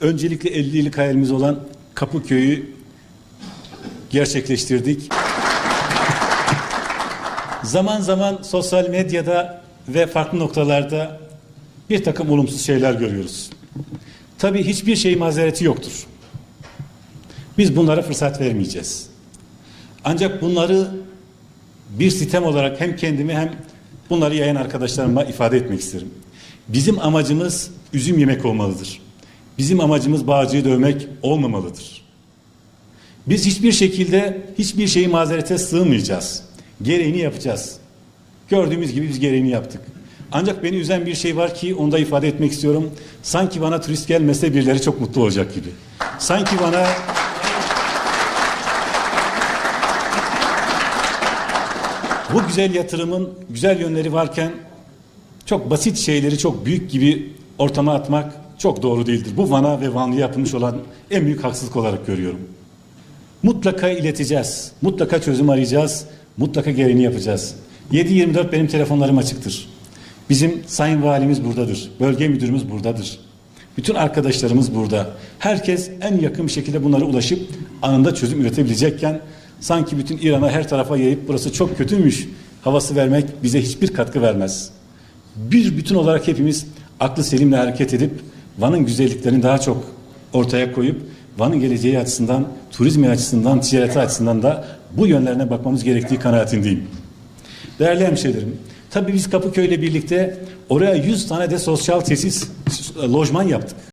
öncelikle 50 yıllık hayalimiz olan Kapıköy'ü gerçekleştirdik. Zaman zaman sosyal medyada ve farklı noktalarda bir takım olumsuz şeyler görüyoruz. Tabii hiçbir şey mazereti yoktur. Biz bunlara fırsat vermeyeceğiz. Ancak bunları bir sitem olarak hem kendimi hem bunları yayan arkadaşlarıma ifade etmek isterim. Bizim amacımız üzüm yemek olmalıdır. Bizim amacımız bağcıyı dövmek olmamalıdır. Biz hiçbir şekilde hiçbir şeyi mazerete sığmayacağız. Gereğini yapacağız. Gördüğümüz gibi biz gereğini yaptık. Ancak beni üzen bir şey var ki onu da ifade etmek istiyorum. Sanki bana turist gelmese birileri çok mutlu olacak gibi. Sanki bana bu güzel yatırımın güzel yönleri varken çok basit şeyleri çok büyük gibi ortama atmak çok doğru değildir. Bu Van'a ve Vanlı'ya yapılmış olan en büyük haksızlık olarak görüyorum. Mutlaka ileteceğiz. Mutlaka çözüm arayacağız. Mutlaka gereğini yapacağız. 7-24 benim telefonlarım açıktır. Bizim sayın valimiz buradadır. Bölge müdürümüz buradadır. Bütün arkadaşlarımız burada. Herkes en yakın bir şekilde bunlara ulaşıp anında çözüm üretebilecekken sanki bütün İran'a her tarafa yayıp burası çok kötüymüş havası vermek bize hiçbir katkı vermez. Bir bütün olarak hepimiz aklı selimle hareket edip Van'ın güzelliklerini daha çok ortaya koyup Van'ın geleceği açısından, turizmi açısından, ticareti açısından da bu yönlerine bakmamız gerektiği kanaatindeyim. Değerli hemşehrilerim, tabii biz Kapıköy'le birlikte oraya 100 tane de sosyal tesis, lojman yaptık.